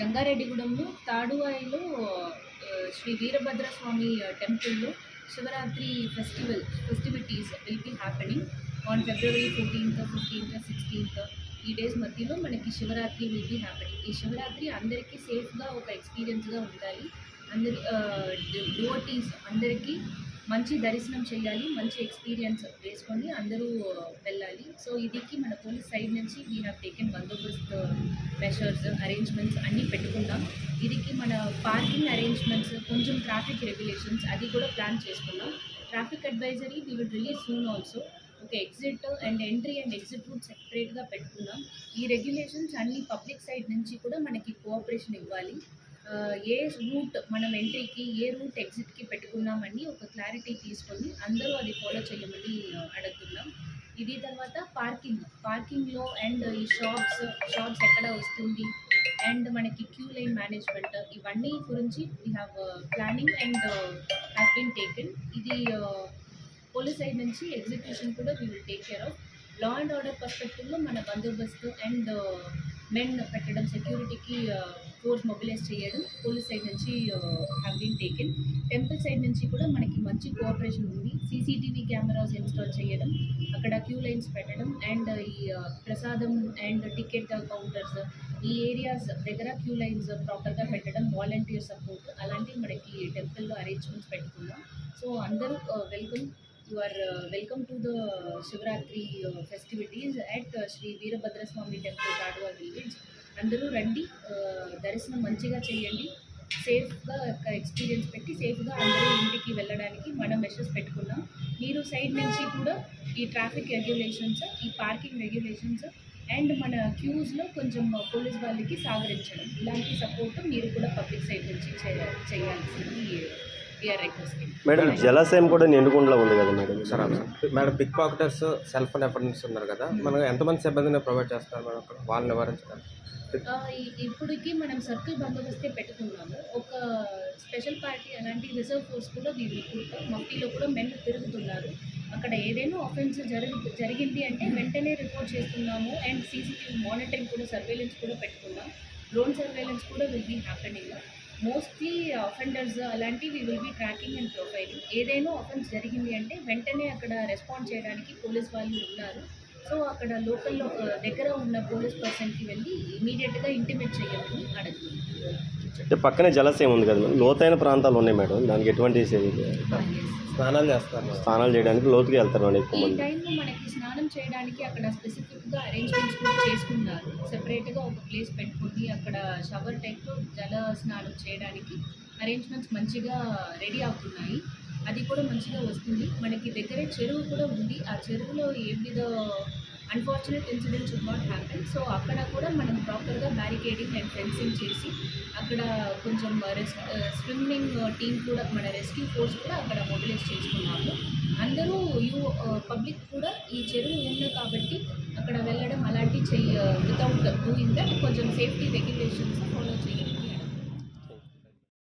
జంగారెడ్డిగూడెంలో తాడువాయిలో శ్రీ వీరభద్ర స్వామి టెంపుల్లో Shivaratri festival festivities will be happening on February fourteenth fifteenth sixteenth. ఈ days మధ్యలో మనకి శివరాత్రి విల్ బి హ్యాపెనింగ్. ఈ శివరాత్రి అందరికీ సేఫ్గా ఒక ఎక్స్పీరియన్స్గా ఉండాలి. అందరి డివోటీస్ అందరికీ మంచి దర్శనం చేయాలి మంచి ఎక్స్పీరియన్స్ వేసుకొని అందరూ వెళ్ళాలి. సో ఇదికి మన పోలీస్ సైడ్ నుంచి we have taken bandobast measures arrangements అన్నీ పెట్టుకుందాం. ఇదికి మన పార్కింగ్ అరేంజ్మెంట్స్ కొంచెం ట్రాఫిక్ రెగ్యులేషన్స్ అది కూడా ప్లాన్ చేసుకుందాం. Traffic advisory we will release soon also ఒక exit and entry and exit route సెపరేట్గా పెట్టుకున్నాం ఈ రెగ్యులేషన్స్ అన్ని పబ్లిక్ సైడ్ నుంచి కూడా మనకి కోఆపరేషన్ ఇవ్వాలి. ఏ రూట్ మనం ఎంట్రీకి ఏ రూట్ ఎగ్జిట్కి పెట్టుకున్నామని ఒక క్లారిటీ తీసుకొని అందరూ అది ఫాలో చేయమని అడుగుతున్నాం. ఇది తర్వాత పార్కింగ్ పార్కింగ్లో అండ్ ఈ షాప్స్ షాప్స్ ఎక్కడ వస్తుంది? అండ్ మనకి క్యూ లైన్ మేనేజ్మెంట్ ఇవన్నీ గురించి we have planning and have been taken ఇది uh, పోలీస్ సైడ్ నుంచి ఎగ్జిక్యూషన్ కూడా we will take care of law and order పర్స్పెక్టివ్లో మన బందోబస్తు అండ్ మెన్ uh, పెట్టడం సెక్యూరిటీకి ఫోర్స్ మొబిలైజ్ చేయడం పోలీస్ సైడ్ నుంచి have been taken temple side నుంచి కూడా మనకి మంచి కోఆపరేషన్ ఉంది. సీసీటీవీ కెమెరాస్ ఇన్స్టాల్ చేయడం అక్కడ క్యూ లైన్స్ పెట్టడం అండ్ ఈ ప్రసాదం అండ్ టికెట్ కౌంటర్స్ ఈ ఏరియాస్ దగ్గర క్యూ లైన్స్ ప్రాపర్గా పెట్టడం వాలంటీర్ సపోర్ట్ అలాంటివి మనకి టెంపుల్లో అరేంజ్మెంట్స్ పెట్టుకున్నాం. సో అందరూ welcome you are welcome to the Shivaratri festivities at Shri Veerabhadraswamy temple Kaduva village అందరూ రండి దర్శనం మంచిగా చేయండి. సేఫ్గా ఒక ఎక్స్పీరియన్స్ పెట్టి సేఫ్గా అందరూ ఇంటికి వెళ్ళడానికి మనం మెషర్స్ పెట్టుకున్నాం. మీరు సైడ్ నుంచి కూడా ఈ ట్రాఫిక్ రెగ్యులేషన్స్ ఈ పార్కింగ్ రెగ్యులేషన్స్ అండ్ మన క్యూస్లో కొంచెం పోలీస్ వాళ్ళకి సహకరించడం. ఇలాంటి సపోర్ట్ మీరు కూడా పబ్లిక్ సైడ్ నుంచి చేయ- చేయాల్సింది మేడం జలాశయం కూడా నిండుకుండలో ఉంది కదా madam? Sir madam pick pocketers cell phone ఉన్నారు కదా. మనం ఎంతమంది సిబ్బందిని ప్రొవైడ్ చేస్తారు మేడం అక్కడ? వాళ్ళని నివారించడానికి ఇప్పటికి మనం సర్కిల్ బందోబస్తే పెట్టుకున్నాము. ఒక స్పెషల్ పార్టీ అలాంటి రిజర్వ్ ఫోర్స్ కూడా వీళ్ళు మఫ్టీలో కూడా మెన్ తిరుగుతున్నారు. అక్కడ ఏదైనా ఆఫెన్స్ జరిగి జరిగింది అంటే వెంటనే రిపోర్ట్ చేస్తున్నాము. అండ్ సీసీటీవీ మానిటరింగ్ కూడా సర్వేలెన్స్ కూడా పెట్టుకున్నాం. డ్రోన్ సర్వేలెన్స్ కూడా will be happening mostly offenders అలాంటివి will be tracking and profiling ఏదైనా అఫెన్స్ జరిగింది అంటే వెంటనే అక్కడ రెస్పాండ్ చేయడానికి పోలీస్ వాళ్ళు ఉన్నారు. సో అక్కడ లోకల్లో దగ్గర ఉన్న పోలీస్ పర్సన్కి వెళ్ళి ఇమీడియట్గా ఇంటిమేట్ చేయమని అడుగుతున్నాం అంటే పక్కనే జలాశయం ఉంది కదా లోతైన ప్రాంతాలు ఉన్నాయి మేడం. దానికి ఎటువంటి స్నానాలు చేస్తారు స్నానాలు చేయడానికి లోతుకి వెళ్తారు మేడం ఎక్కువ మంది. టైంలో మనకి స్నానం చేయడానికి అక్కడ స్పెసిఫిక్గా అరేంజ్మెంట్స్ కూడా చేసుకున్నారు. సెపరేట్గా ఒక ప్లేస్ పెట్టుకొని అక్కడ షవర్ టైప్లో జల స్నానం చేయడానికి అరేంజ్మెంట్స్ మంచిగా రెడీ అవుతున్నాయి. అది కూడా మంచిగా వస్తుంది. మనకి దగ్గరే చెరువు కూడా ఉంది. ఆ చెరువులో ఏ విధ unfortunate incidents should not happen so అక్కడ కూడా మనం ప్రాపర్గా బ్యారికేడింగ్ అండ్ ఫెన్సింగ్ చేసి అక్కడ కొంచెం రెస్ స్విమ్మింగ్ టీం కూడా మన రెస్క్యూ ఫోర్స్ కూడా అక్కడ మొబిలైజ్ చేసుకున్నాము. అందరూ యూ పబ్లిక్ కూడా ఈ చెరువు ఉంది కాబట్టి అక్కడ వెళ్ళడం అలాంటి చెయ్య వితౌట్ డూయింగ్ దట్ కొంచెం సేఫ్టీ రెగ్యులేషన్స్ ఫాలో చేయాలి